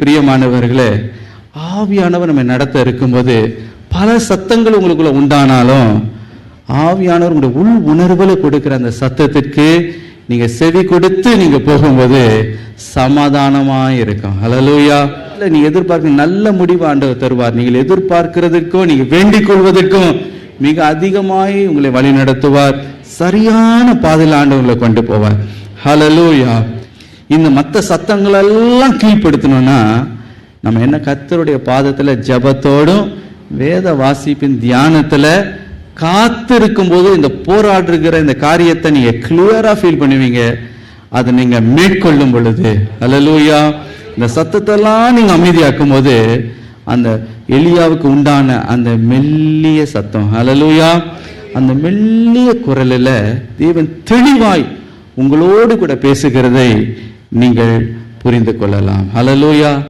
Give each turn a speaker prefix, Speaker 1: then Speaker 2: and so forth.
Speaker 1: பிரியமானவர்களே ஆவியானவர் நம்ம நடத்த இருக்கும்போது பல சத்தங்கள் உங்களுக்குள்ள உண்டானாலும் ஆவியானவர் உங்களுடைய உள் உணர்வுல கொடுக்கிற அந்த சத்தத்திற்கு நீங்க செவி கொடுத்து நீங்க போகும்போது சமாதானமா இருக்கும். ஹலலூயா இல்ல நீ எதிர்பார்க்க நல்ல முடிவு ஆண்டவர் தருவார். நீங்கள் எதிர்பார்க்கிறதுக்கும் நீங்க வேண்டிக் கொள்வதற்கும் மிக அதிகமாய் உங்களை வழி நடத்துவார் சரியான பாதையில் ஆண்டவர்களை கொண்டு போவார். ஹலலூயா இந்த மற்ற சத்தங்களெல்லாம் கீழ்ப்படுத்தணும்னா நம்ம என்ன கத்தருடைய பாதத்தில் ஜெபத்தோடும் வேத வாசிப்பின் தியானத்தில் காத்திருக்கும் போது இந்த போராடுகிற இந்த காரியத்தை நீங்கள் கிளியராக ஃபீல் பண்ணுவீங்க. அதை நீங்கள் மேற்கொள்ளும் பொழுது அலலூயா இந்த சத்தத்தெல்லாம் நீங்கள் அமைதியாக்கும் போது அந்த எலியாவுக்கு உண்டான அந்த மெல்லிய சத்தம் அலலூயா அந்த மெல்லிய குரலில் தேவன் தெளிவாய் உங்களோடு கூட பேசுகிறதை நீங்கள் புரிந்து கொள்ளலாம். ஹலலூயா